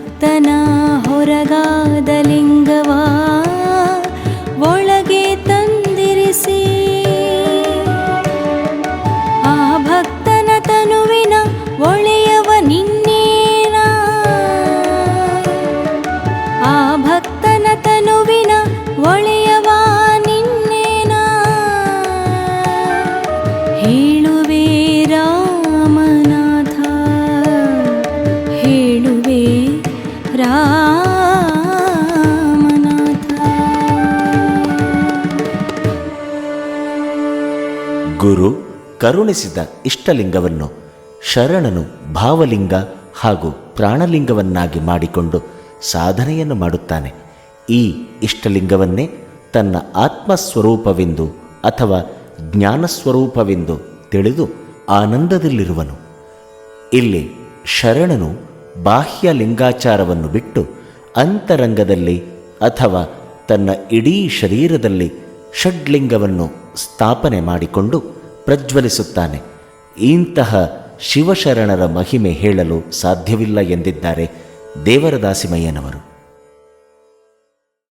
ಭಕ್ತನ ಗುರು ಕರುಣಿಸಿದ ಇಷ್ಟಲಿಂಗವನ್ನು ಶರಣನು ಭಾವಲಿಂಗ ಹಾಗೂ ಪ್ರಾಣಲಿಂಗವನ್ನಾಗಿ ಮಾಡಿಕೊಂಡು ಸಾಧನೆಯನ್ನು ಮಾಡುತ್ತಾನೆ. ಈ ಇಷ್ಟಲಿಂಗವನ್ನೇ ತನ್ನ ಆತ್ಮಸ್ವರೂಪವೆಂದು ಅಥವಾ ಜ್ಞಾನಸ್ವರೂಪವೆಂದು ತಿಳಿದು ಆನಂದದಲ್ಲಿರುವನು. ಇಲ್ಲಿ ಶರಣನು ಬಾಹ್ಯ ಲಿಂಗಾಚಾರವನ್ನು ಬಿಟ್ಟು ಅಂತರಂಗದಲ್ಲಿ ಅಥವಾ ತನ್ನ ಇಡೀ ಶರೀರದಲ್ಲಿ ಷಡ್ಲಿಂಗವನ್ನು ಸ್ಥಾಪನೆ ಮಾಡಿಕೊಂಡು ಪ್ರಜ್ವಲಿಸುತ್ತಾನೆ. ಇಂತಹ ಶಿವಶರಣರ ಮಹಿಮೆ ಹೇಳಲು ಸಾಧ್ಯವಿಲ್ಲ ಎಂದಿದ್ದಾರೆ ದೇವರದಾಸಿಮಯ್ಯನವರು.